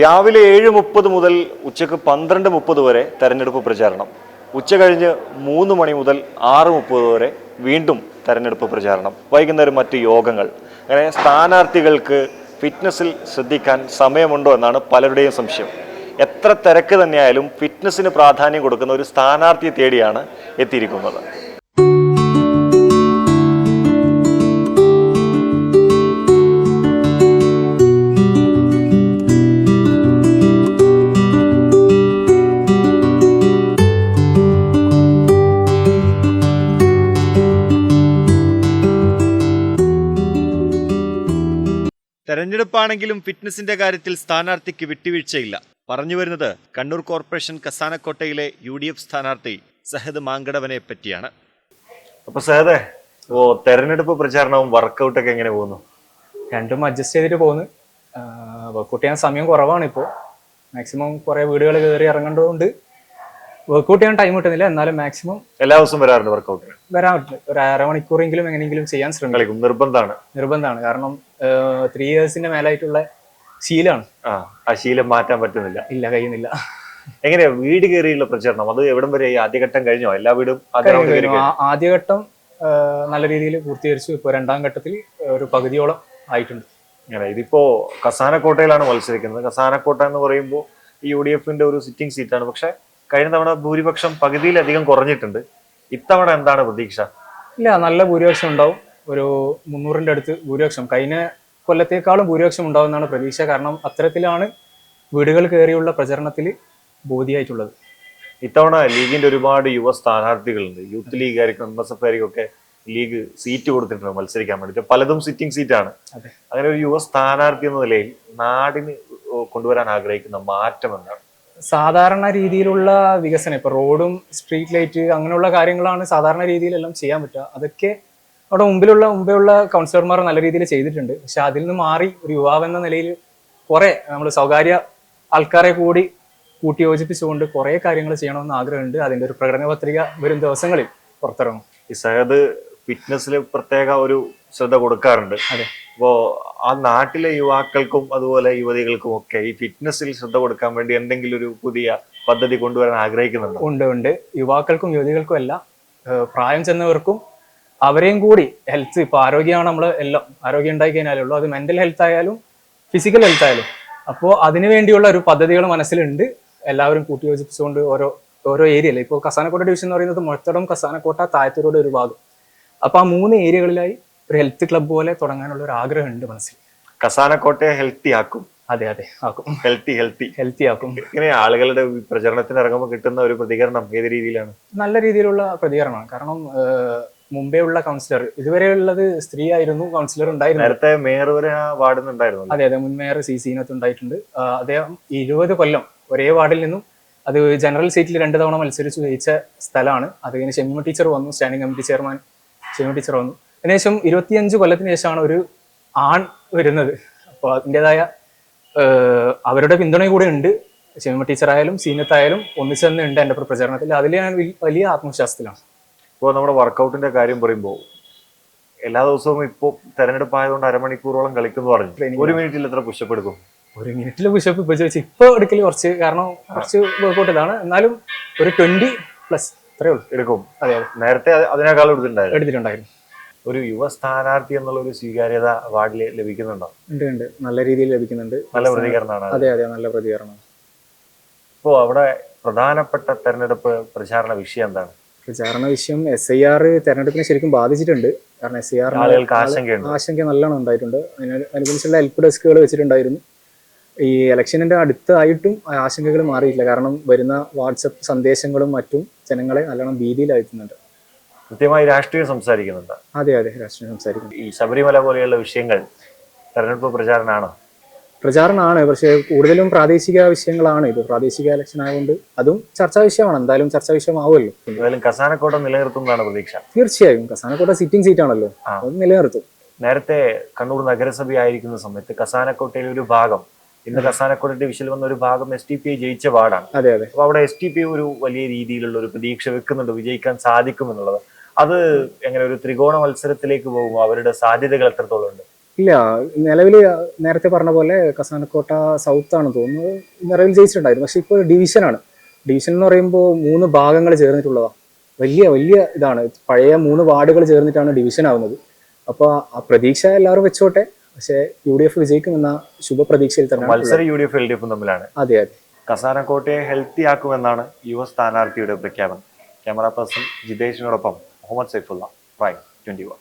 രാവിലെ ഏഴ് മുപ്പത് മുതൽ ഉച്ചയ്ക്ക് പന്ത്രണ്ട് മുപ്പത് വരെ തെരഞ്ഞെടുപ്പ് പ്രചാരണം. ഉച്ച കഴിഞ്ഞ് മൂന്ന് മണി മുതൽ ആറ് മുപ്പത് വരെ വീണ്ടും തെരഞ്ഞെടുപ്പ് പ്രചാരണം. വൈകുന്നേരം മറ്റ് യോഗങ്ങൾ. അങ്ങനെ സ്ഥാനാർത്ഥികൾക്ക് ഫിറ്റ്നസ്സിൽ ശ്രദ്ധിക്കാൻ സമയമുണ്ടോ എന്നാണ് പലരുടെയും സംശയം. എത്ര തിരക്ക് തന്നെയായാലും ഫിറ്റ്നസ്സിന് പ്രാധാന്യം കൊടുക്കുന്ന ഒരു സ്ഥാനാർത്ഥിയെ തേടിയാണ് എത്തിയിരിക്കുന്നത്. തെരഞ്ഞെടുപ്പാണെങ്കിലും ഫിറ്റ്നസിന്റെ കാര്യത്തിൽ സ്ഥാനാർത്ഥിക്ക് വിട്ടുവീഴ്ചയില്ല. പറഞ്ഞു വരുന്നത് കണ്ണൂർ കോർപ്പറേഷൻ കസാനക്കോട്ടയിലെ യു ഡി എഫ് സ്ഥാനാർത്ഥി സഹദ് മാങ്കടവനെ പറ്റിയാണ്. അപ്പൊ സഹദേ ഓ തെരഞ്ഞെടുപ്പ് പ്രചാരണവും വർക്കൗട്ടൊക്കെ എങ്ങനെ പോകുന്നു? രണ്ടും അഡ്ജസ്റ്റ് ചെയ്തിട്ട് പോകുന്നു. വർക്കൗട്ട് ചെയ്യാൻ സമയം കുറവാണ് ഇപ്പോൾ മാക്സിമം കുറേ വീടുകൾ കയറി ഇറങ്ങേണ്ടതുകൊണ്ട് വർക്കൗട്ട് ചെയ്യാൻ ടൈം കിട്ടുന്നില്ല. എന്നാലും മാക്സിമം എല്ലാ ദിവസവും വരാറുണ്ട് വർക്കൗട്ട് വരാറുണ്ട്. ഒരു അരമണിക്കൂറെങ്കിലും എങ്ങനെയെങ്കിലും ചെയ്യാൻ ശ്രമിക്കും. നിർബന്ധമാണ്. നിർബന്ധമാണ്. കാരണം ത്രീ ഇയേഴ്സിന്റെ മേലായിട്ടുള്ള ശീലമാണ്. ആ ശീലം മാറ്റാൻ പറ്റുന്നില്ല. ഇല്ല കഴിയുന്നില്ല. എങ്ങനെയാ? വീട് കയറിയുള്ള പ്രചരണം. അത് എവിടം വരെ ആദ്യഘട്ടം കഴിഞ്ഞോ? എല്ലാ വീടും? ആദ്യഘട്ടം നല്ല രീതിയിൽ പൂർത്തീകരിച്ചു. ഇപ്പൊ രണ്ടാം ഘട്ടത്തിൽ ഒരു പകുതിയോളം ആയിട്ടുണ്ട്. ഇതിപ്പോ കസാനക്കോട്ടയിലാണ് മത്സരിക്കുന്നത്. കസാനക്കോട്ട എന്ന് പറയുമ്പോൾ ഈ യു ഡി എഫിന്റെ ഒരു സിറ്റിംഗ് സീറ്റാണ് പക്ഷെ കഴിഞ്ഞ തവണ ഭൂരിപക്ഷം പകുതിയിലധികം കുറഞ്ഞിട്ടുണ്ട്. ഇത്തവണ എന്താണ് പ്രതീക്ഷ? ഇല്ല നല്ല ഭൂരിപക്ഷം ഉണ്ടാവും. ഒരു മുന്നൂറിന്റെ അടുത്ത് ഭൂരിപക്ഷം. കഴിഞ്ഞ കൊല്ലത്തേക്കാളും ഭൂരിപക്ഷം ഉണ്ടാവുമെന്നാണ് പ്രതീക്ഷ. കാരണം അത്തരത്തിലാണ് വീടുകൾ കയറിയുള്ള പ്രചരണത്തിൽ ബോധിയായിട്ടുള്ളത്. ഇത്തവണ ലീഗിന്റെ ഒരുപാട് യുവ സ്ഥാനാർത്ഥികളുണ്ട്. യൂത്ത് ലീഗുകാർക്കും എം എസ് എഫ് ഒക്കെ ലീഗ് സീറ്റ് കൊടുത്തിട്ടുണ്ട് മത്സരിക്കാൻ വേണ്ടിയിട്ട്. പലതും സിറ്റിംഗ് സീറ്റാണ്. അങ്ങനെ ഒരു യുവ സ്ഥാനാർത്ഥി എന്ന നിലയിൽ നാടിന് കൊണ്ടുവരാൻ ആഗ്രഹിക്കുന്ന മാറ്റം എന്താണ്? സാധാരണ രീതിയിലുള്ള വികസനം ഇപ്പൊ റോഡും സ്ട്രീറ്റ് ലൈറ്റ് അങ്ങനെയുള്ള കാര്യങ്ങളാണ് സാധാരണ രീതിയിലെല്ലാം ചെയ്യാൻ പറ്റുക. അതൊക്കെ അവിടെ മുമ്പിലുള്ള മുമ്പെയുള്ള കൗൺസിലർമാർ നല്ല രീതിയിൽ ചെയ്തിട്ടുണ്ട്. പക്ഷെ അതിൽ നിന്ന് മാറി ഒരു യുവാവ് എന്ന നിലയിൽ കുറെ നമ്മൾ സ്വകാര്യ ആൾക്കാരെ കൂടി കൂട്ടിയോജിപ്പിച്ചുകൊണ്ട് കുറെ കാര്യങ്ങൾ ചെയ്യണമെന്ന് ആഗ്രഹമുണ്ട്. അതിന്റെ ഒരു പ്രകടന പത്രിക വരും ദിവസങ്ങളിൽ പുറത്തിറങ്ങും. ഈ സഹദ് ഫിറ്റ്നസ്സിൽ പ്രത്യേക ഒരു ശ്രദ്ധ കൊടുക്കാറുണ്ട്. അപ്പോ ആ നാട്ടിലെ യുവാക്കൾക്കും അതുപോലെ യുവതികൾക്കും ഒക്കെ ഈ ഫിറ്റ്നസ്സിൽ ശ്രദ്ധ കൊടുക്കാൻ വേണ്ടി എന്തെങ്കിലും ഒരു പുതിയ പദ്ധതി കൊണ്ടുവരാൻ ആഗ്രഹിക്കുന്നുണ്ടോ? ഉണ്ട് ഉണ്ട്. യുവാക്കൾക്കും യുവതികൾക്കും അല്ല. പ്രായം ചെന്നവർക്കും അവരെയും കൂടി ഹെൽത്ത് ഇപ്പൊ ആരോഗ്യമാണ് നമ്മൾ എല്ലാം ആരോഗ്യം ഉണ്ടായി കഴിഞ്ഞാലേ ഉള്ളൂ. അത് മെന്റൽ ഹെൽത്ത് ആയാലും ഫിസിക്കൽ ഹെൽത്ത് ആയാലും. അപ്പോൾ അതിനു വേണ്ടിയുള്ള ഒരു പദ്ധതികൾ മനസ്സിലുണ്ട്. എല്ലാവരും കൂട്ടിയോജിപ്പിച്ചുകൊണ്ട് ഓരോ ഓരോ ഏരിയയിൽ ഇപ്പോൾ കസാനക്കോട്ട ഡിവിഷൻ എന്ന് പറയുന്നത് മുഴത്തടം കസാനക്കോട്ട താഴത്തൂരോട് ഒരു ഭാഗം. അപ്പൊ ആ മൂന്ന് ഏരിയകളിലായി ഒരു ഹെൽത്ത് ക്ലബ് പോലെ തുടങ്ങാനുള്ള ഒരു ആഗ്രഹം ഉണ്ട് മനസ്സിൽ. കസാനക്കോട്ടയെ ഹെൽത്തി ആക്കും. അതെ അതെ ആക്കും. ഹെൽത്തി ഹെൽത്തി ഹെൽത്തി ആക്കും. ഇങ്ങനെ ആളുകളുടെ പ്രചരണത്തിന് ഇറങ്ങുമ്പോൾ കിട്ടുന്ന ഒരു പ്രതികരണം ഏത് രീതിയിലാണ്? നല്ല രീതിയിലുള്ള പ്രതികരണമാണ്. കാരണം മുമ്പേ ഉള്ള കൗൺസിലർ ഇതുവരെ ഉള്ളത് സ്ത്രീ ആയിരുന്നു കൗൺസിലർ ഉണ്ടായിരുന്നു നേരത്തെ മേയർ വരെ വാർഡുന്നുണ്ടായിരുന്നു അതെ അതെ മുൻ മേയർ സി സീനത്ത് ഉണ്ടായിട്ടുണ്ട്. അദ്ദേഹം ഇരുപത് കൊല്ലം ഒരേ വാർഡിൽ നിന്നും അത് ജനറൽ സീറ്റിൽ രണ്ട് തവണ മത്സരിച്ച് ജയിച്ച സ്ഥലമാണ്. അത് കഴിഞ്ഞ് ഷെമ്മ ടീച്ചർ വന്നു standing committee chairman Shemima teacher വന്നു. അതിനുശേഷം ഇരുപത്തിയഞ്ച് കൊല്ലത്തിന് ശേഷമാണ് ഒരു ആൺ വരുന്നത്. അപ്പോൾ അതിന്റെതായ അവരുടെ പിന്തുണ കൂടെ ഉണ്ട്. ഷെമിമ ടീച്ചർ ആയാലും സീനത്തായാലും ഒന്നിച്ചു തന്നെ ഉണ്ട് എന്റെ പ്രചരണത്തിൽ. അതിൽ ഞാൻ വലിയ ആത്മവിശ്വാസത്തിലാണ്. ഇപ്പോൾ നമ്മുടെ വർക്കൗട്ടിന്റെ കാര്യം പറയുമ്പോൾ എല്ലാ ദിവസവും ഇപ്പോൾ തെരഞ്ഞെടുപ്പ് ആയതുകൊണ്ട് അരമണിക്കൂറോളം കളിക്കുന്നു പറഞ്ഞു. ഒരു മിനിറ്റിൽ എത്ര പുഷപ്പ് എടുക്കും? ഒരു മിനിറ്റിൽ പുഷപ്പ് ഇപ്പോൾ ചോദിച്ചു. ഇപ്പോൾ എടുക്കൽ കുറച്ച് കാരണം കുറച്ച് വർക്കൗട്ട് ഇതാണ്. എന്നാലും ഒരു ട്വന്റി പ്ലസ് അത്രേ ഉള്ളൂ. എടുക്കും. അതെ നേരത്തെ അതിനേക്കാൾ എടുത്തിട്ടുണ്ടായിരുന്നു. എടുത്തിട്ടുണ്ടായിരുന്നു. ഒരു യുവ സ്ഥാനാർത്ഥി എന്നുള്ള ഒരു സ്വീകാര്യത വാർഡിൽ ലഭിക്കുന്നുണ്ടോ? ഉണ്ട് ഉണ്ട്. നല്ല രീതിയിൽ ലഭിക്കുന്നുണ്ട്. നല്ല പ്രതികരണമാണ് അത്. അതെ നല്ല പ്രതികരണം ഇപ്പോ അവിടെ പ്രധാനപ്പെട്ട തെരഞ്ഞെടുപ്പ് പ്രചാരണ വിഷയം എന്താണ്? പ്രചാരണ വിഷയം എസ് ഐ ആർ തെരഞ്ഞെടുപ്പിനെ ശരിക്കും ബാധിച്ചിട്ടുണ്ട്. കാരണം എസ് ഐ ആർ ആശങ്ക നല്ലോണം ഉണ്ടായിട്ടുണ്ട്. അതിന് അനുസരിച്ചുള്ള ഹെൽപ്പ് ഡെസ്കുകൾ വെച്ചിട്ടുണ്ടായിരുന്നു. ഈ ഇലക്ഷനിന്റെ അടുത്തായിട്ടും ആശങ്കകൾ മാറിയിട്ടില്ല. കാരണം വരുന്ന വാട്സപ്പ് സന്ദേശങ്ങളും മറ്റും ജനങ്ങളെ നല്ലോണം ഭീതിയിലായിരുന്നുണ്ട് കൃത്യമായി രാഷ്ട്രീയം സംസാരിക്കുന്നുണ്ട്. അതെ അതെ രാഷ്ട്രീയം സംസാരിക്കുന്നു ഈ ശബരിമല പോലെയുള്ള വിഷയങ്ങൾ തെരഞ്ഞെടുപ്പ് പ്രചാരണമാണോ പ്രചാരണമാണ് പക്ഷേ കൂടുതലും പ്രാദേശിക വിഷയങ്ങളാണ്. ഇത് പ്രാദേശിക ഇലക്ഷൻ ആയതുകൊണ്ട് അതും ചർച്ചാ വിഷയമാണ്. എന്തായാലും ചർച്ചാ വിഷയമാവുമല്ലോ. എന്തായാലും കസാനക്കോട്ട നിലനിർത്തുന്നതാണ് പ്രതീക്ഷ. തീർച്ചയായും. കസാനക്കോട്ട സിറ്റിംഗ് സീറ്റ് ആണല്ലോ. അത് നിലനിർത്തും. നേരത്തെ കണ്ണൂർ നഗരസഭയായിരിക്കുന്ന സമയത്ത് കസാനക്കോട്ടയിലെ ഒരു ഭാഗം ഇന്ന് കസാനക്കോട് ഡിവിഷനിൽ വന്ന ഒരു ഭാഗം എസ് ടി പി ഐ ജയിച്ച വാർഡാണ്. അതെ അതെ. അപ്പൊ അവിടെ എസ് ടി പി ഒരു വലിയ രീതിയിലുള്ള ഒരു പ്രതീക്ഷ വെക്കുന്നുണ്ട് വിജയിക്കാൻ സാധിക്കും എന്നുള്ളത് അത് എങ്ങനെ ഒരു ത്രികോണ മത്സരത്തിലേക്ക് പോകുമോ അവരുടെ സാധ്യതകൾ എത്രത്തോളം ഉണ്ട്? ഇല്ല നിലവിൽ നേരത്തെ പറഞ്ഞ പോലെ കസാനക്കോട്ട സൗത്ത് ആണ് തോന്നുന്നത്. നിലവിൽ ജയിച്ചിട്ടുണ്ടായിരുന്നു. പക്ഷെ ഇപ്പോൾ ഡിവിഷനാണ്. ഡിവിഷൻ എന്ന് പറയുമ്പോൾ മൂന്ന് ഭാഗങ്ങൾ ചേർന്നിട്ടുള്ളതാണ് വലിയ വലിയ ഇതാണ്. പഴയ മൂന്ന് വാർഡുകൾ ചേർന്നിട്ടാണ് ഡിവിഷൻ ആവുന്നത്. അപ്പോൾ ആ പ്രതീക്ഷ എല്ലാവരും വെച്ചോട്ടെ. പക്ഷേ യു ഡി എഫ് വിജയിക്കുമെന്ന ശുഭപ്രതീക്ഷയിൽ തന്നെ മത്സരം U D F L D എഫും തമ്മിലാണ്. അതെ അതെ. കസാനക്കോട്ടയെ ഹെൽത്തി ആക്കുമെന്നാണ് യുവ സ്ഥാനാർത്ഥിയുടെ പ്രഖ്യാപനം. Camera person ജിതേഷിനോടൊപ്പം Muhammad Saifulla prime twenty one.